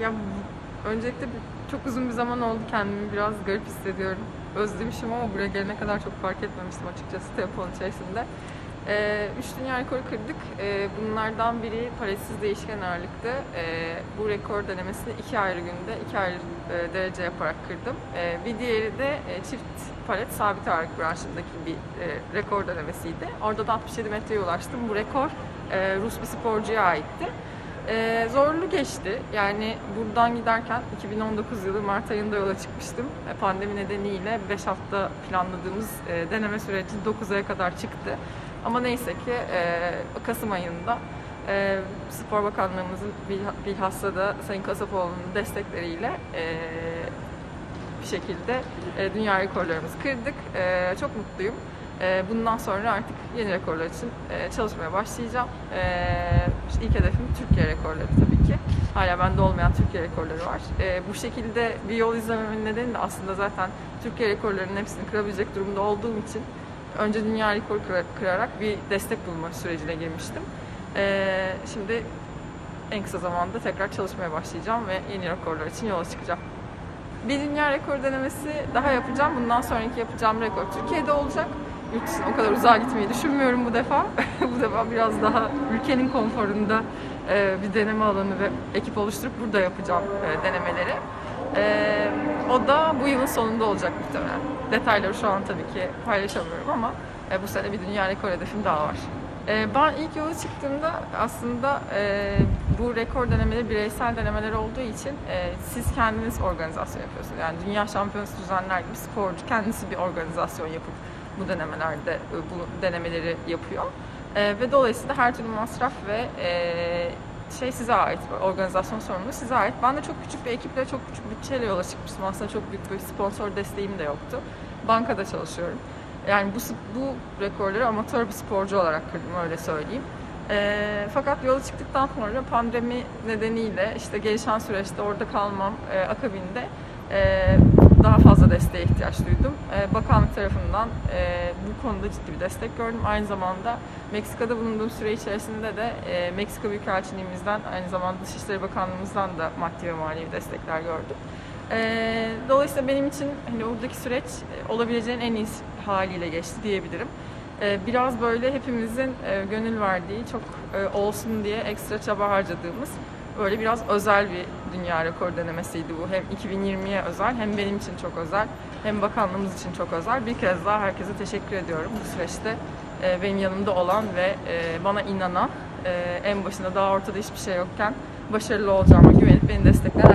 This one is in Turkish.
Ya öncelikle çok uzun bir zaman oldu kendimi biraz garip hissediyorum. Özlemişim ama buraya gelene kadar çok fark etmemiştim açıkçası telefon içerisinde. Ee, üç dünya rekoru kırdık. Ee, bunlardan biri paletsiz değişken ağırlıktı. Ee, bu rekor denemesini iki ayrı günde, iki ayrı e, derece yaparak kırdım. Ee, bir diğeri de e, çift palet sabit ağırlık branşındaki bir e, rekor denemesiydi. Orada da 67 metreye ulaştım. Bu rekor e, Rus bir sporcuya aitti. Ee, zorlu geçti. Yani buradan giderken 2019 yılı Mart ayında yola çıkmıştım. E, Pandemi nedeniyle 5 hafta planladığımız e, deneme süreci 9 aya kadar çıktı. Ama neyse ki e, Kasım ayında e, Spor Bakanlığımızın bilha- bilhassa da Sayın Kasapoğlu'nun destekleriyle e, bir şekilde e, dünya rekorlarımızı kırdık. E, çok mutluyum. E, bundan sonra artık yeni rekorlar için e, çalışmaya başlayacağım. E, işte ilk hedefim Türkiye rekorları tabii ki. Hala bende olmayan Türkiye rekorları var. E, bu şekilde bir yol izlememin nedeni de aslında zaten Türkiye rekorlarının hepsini kırabilecek durumda olduğum için önce dünya rekoru kıra- kırarak bir destek bulma sürecine girmiştim. Şimdi en kısa zamanda tekrar çalışmaya başlayacağım ve yeni rekorlar için yola çıkacağım. Bir dünya rekor denemesi daha yapacağım. Bundan sonraki yapacağım rekor Türkiye'de olacak. Yurt o kadar uzağa gitmeyi düşünmüyorum bu defa. bu defa biraz daha ülkenin konforunda e, bir deneme alanı ve ekip oluşturup burada yapacağım e, denemeleri. E, o da bu yılın sonunda olacak muhtemelen. Detayları şu an tabii ki paylaşamıyorum ama e, bu sene bir dünya rekor hedefim daha var. E, ben ilk yola çıktığımda aslında e, bu rekor denemeleri bireysel denemeler olduğu için e, siz kendiniz organizasyon yapıyorsunuz. Yani dünya şampiyonası düzenler gibi sporcu kendisi bir organizasyon yapıp bu denemelerde e, bu denemeleri yapıyor. E, ve dolayısıyla her türlü masraf ve e, şey size ait, organizasyon sorumluluğu size ait. Ben de çok küçük bir ekiple, çok küçük bütçeyle yola çıkmıştım. Aslında çok büyük bir sponsor desteğim de yoktu. Bankada çalışıyorum. Yani bu, bu rekorları amatör bir sporcu olarak kırdım öyle söyleyeyim. E, fakat yola çıktıktan sonra pandemi nedeniyle işte gelişen süreçte orada kalmam e, akabinde e, daha fazla desteğe ihtiyaç duydum. E, bakanlık tarafından e, bu konuda ciddi bir destek gördüm. Aynı zamanda Meksika'da bulunduğum süre içerisinde de e, Meksika Büyükelçiliğimizden aynı zamanda Dışişleri Bakanlığımızdan da maddi ve manevi destekler gördüm. E, dolayısıyla benim için hani oradaki süreç e, olabileceğin en iyi haliyle geçti diyebilirim. E, biraz böyle hepimizin e, gönül verdiği, çok e, olsun diye ekstra çaba harcadığımız böyle biraz özel bir dünya rekor denemesiydi bu. Hem 2020'ye özel hem benim için çok özel hem bakanlığımız için çok özel. Bir kez daha herkese teşekkür ediyorum bu süreçte e, benim yanımda olan ve e, bana inanan, e, en başında daha ortada hiçbir şey yokken başarılı olacağıma güvenip beni destekleyen